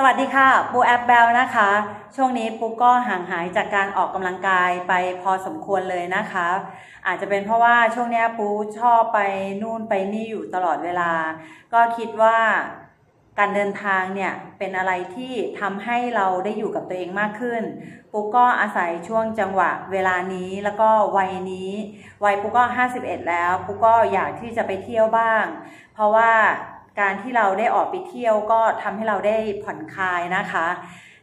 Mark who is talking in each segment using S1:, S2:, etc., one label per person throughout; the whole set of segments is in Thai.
S1: สวัสดีค่ะปูแอปเบลนะคะ ช่วงนี้ปูก็ห่างหายจากการออกกำลังกายไปพอสมควรเลยนะคะ อาจจะเป็นเพราะว่าช่วงนี้ปูชอบไปนู่นไปนี่อยู่ตลอดเวลา ก็คิดว่าการเดินทางเนี่ยเป็นอะไรที่ทำให้เราได้อยู่กับตัวเองมากขึ้น ปุ๊กก็อาศัยช่วงจังหวะเวลานี้แล้วก็วัยนี้วัยปุ๊กก็ 51 แล้ว ปุ๊กก็อยากที่จะไปเที่ยวบ้าง เพราะว่า การที่เราได้ออกไปเที่ยวก็ทำให้เราได้ผ่อนคลายนะคะ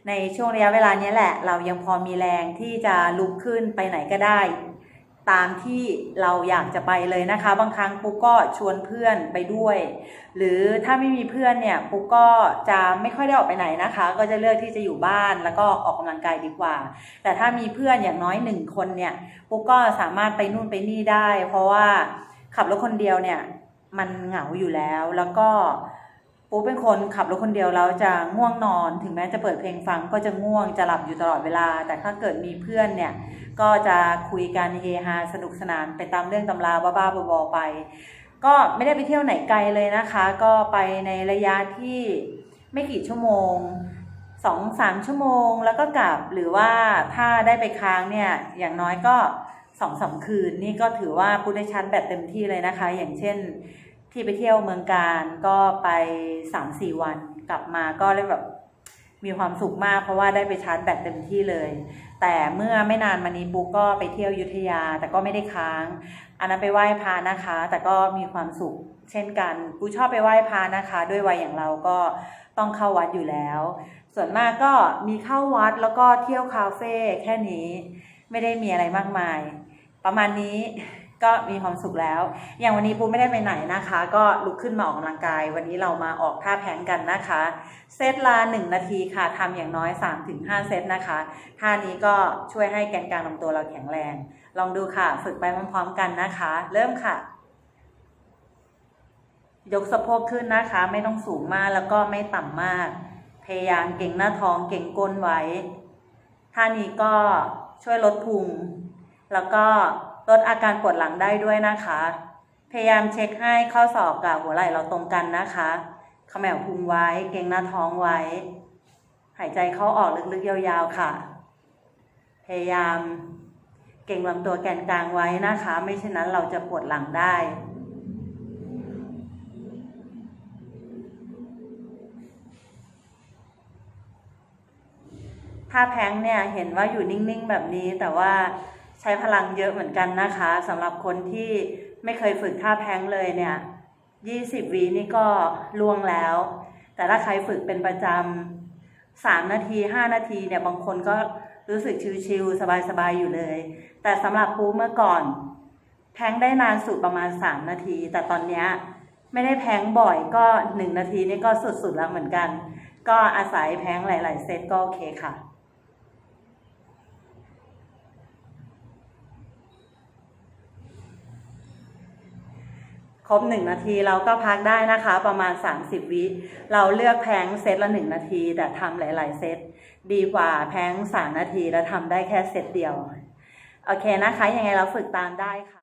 S1: ในช่วงระยะเวลานี้แหละ เรายังพอมีแรงที่จะลุกขึ้นไปไหนก็ได้ ตามที่เราอยากจะไปเลยนะคะ บางครั้งปุ๊กก็ชวนเพื่อนไปด้วย หรือถ้าไม่มีเพื่อนเนี่ยปุ๊กก็จะไม่ค่อยได้ออกไปไหนนะคะ ก็จะเลือกที่จะอยู่บ้านแล้วก็ออกกำลังกายดีกว่า แต่ถ้ามีเพื่อนอย่างน้อยหนึ่งคนเนี่ยปุ๊กก็สามารถไปนู่นไปนี่ได้ เพราะว่าขับรถคนเดียวเนี่ย มันเหงาอยู่แล้ว แล้วก็ปุ๊กเป็นคนขับรถคนเดียวแล้วจะง่วงนอน ถึงแม้จะเปิดเพลงฟังก็จะง่วงจะหลับอยู่ตลอดเวลา แต่ถ้าเกิดมีเพื่อนเนี่ย ก็จะคุยกันเฮฮาสนุกสนานไปตามเรื่องตำราบ้าๆบอๆไป ก็ไม่ได้ไปเที่ยวไหนไกลเลยนะคะ ก็ไปในระยะที่ไม่กี่ชั่วโมงสองสามชั่วโมงแล้วก็กลับหรือว่าถ้าได้ไปค้างเนี่ยอย่างน้อยก็สองสามคืนนี่ก็ถือว่าพูดได้ชัดแบบเต็มที่เลยนะคะ อย่างเช่น ที่ไปเที่ยวเมืองการก็ไปสามสี่วันกลับมาก็เลยแบบมีความสุขมากเพราะว่าได้ไปชาร์จแบตเต็มที่เลย แต่เมื่อไม่นานมานี้ปุ๊กก็ไปเที่ยวยุทธยาแต่ก็ไม่ได้ค้าง อันนั้นไปไหว้พระนะคะ แต่ก็มีความสุขเช่นกันปูชอบไปไหว้พระนะคะ ด้วยวัยอย่างเราก็ต้องเข้าวัดอยู่แล้ว ส่วนมากก็มีเข้าวัดแล้วก็เที่ยวคาเฟ่แค่นี้ ไม่ได้มีอะไรมากมาย ประมาณนี้ ก็มีความสุขแล้ว อย่างวันนี้ปูไม่ได้ไปไหนนะคะ ก็ลุกขึ้นมาออกกำลังกาย วันนี้เรามาออกท่าแพงกันนะคะ เซตละ1นาทีค่ะทำอย่างน้อย 3-5 เซตนะคะ ท่านี้ก็ช่วยให้แกนกลางลำตัวเราแข็งแรง ลองดูค่ะ ฝึกไปพร้อมๆกันนะคะ เริ่มค่ะ ยกสะโพกขึ้นนะคะ ไม่ต้องสูงมากแล้วก็ไม่ต่ำมาก พยายามเก่งหน้าท้องเก่งก้นไว้ ท่านี้ก็ช่วยลดพุงแล้วก็ ลดอาการปวดหลังได้ด้วยนะคะ พยายามเช็คให้ข้อศอกกับหัวไหล่เราตรงกันนะคะเขมวพุงไว้เก่งหน้าท้องไว้ หายใจเข้าออกลึกๆยาวๆค่ะ พยายามเก่งลำตัวแกนกลางไว้นะคะ ไม่เช่นนั้นเราจะปวดหลังได้ท่าแพงเนี่ยเห็นว่าอยู่นิ่งๆแบบนี้แต่ว่า ใช้พลังเยอะเหมือนกันนะคะสำหรับคนที่ไม่เคยฝึกท่าแพงเลยเนี่ย20วีนี่ก็ล่วงแล้ว แต่ถ้าใครฝึกเป็นประจำสามนาทีห้านาทีเนี่ยบางคนก็รู้สึกชิวๆสบายๆอยู่เลย แต่สำหรับปูเมื่อก่อน แพงได้นานสุดประมาณ3นาที แต่ตอนเนี้ยไม่ได้แพงบ่อยก็1นาทีนี่ก็สุดๆแล้วเหมือนกัน ก็อาศัยแพงหลาย ๆ เซตก็โอเคค่ะ ครบ 1 นาทีเราก็พักได้นะคะ ประมาณ 30 วิเราเลือกแพงเซตละ 1 นาที แต่ทำหลาย ๆ เซตดีกว่าแพง3 นาทีแล้วทำได้แค่เซตเดียว โอเคนะคะ ยังไงเราฝึกตามได้ค่ะ